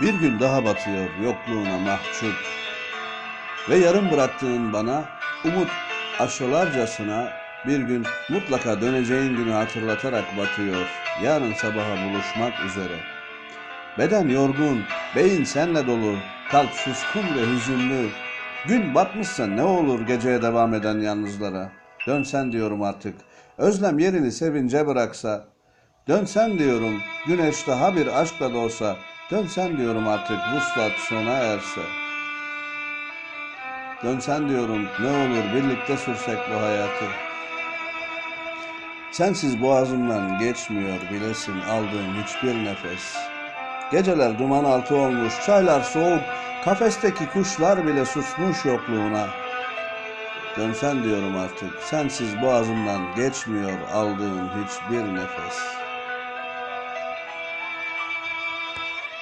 Bir gün daha batıyor yokluğuna mahcup. Ve yarım bıraktığın bana umut aşılarcasına bir gün mutlaka döneceğin günü hatırlatarak batıyor. Yarın sabaha buluşmak üzere. Beden yorgun, beyin senle dolu, kalp suskun ve hüzünlü. Gün batmışsa ne olur geceye devam eden yalnızlara. Dönsen diyorum artık, özlem yerini sevince bıraksa. Dönsen diyorum, güneş daha bir aşkla doğsa. Dönsen diyorum artık vuslat sona erse. Dönsen diyorum ne olur birlikte sürsek bu hayatı. Sensiz boğazımdan geçmiyor bilesin aldığım hiçbir nefes. Geceler duman altı olmuş, çaylar soğuk, kafesteki kuşlar bile susmuş yokluğuna. Dönsen diyorum artık, sensiz boğazımdan geçmiyor aldığım hiçbir nefes.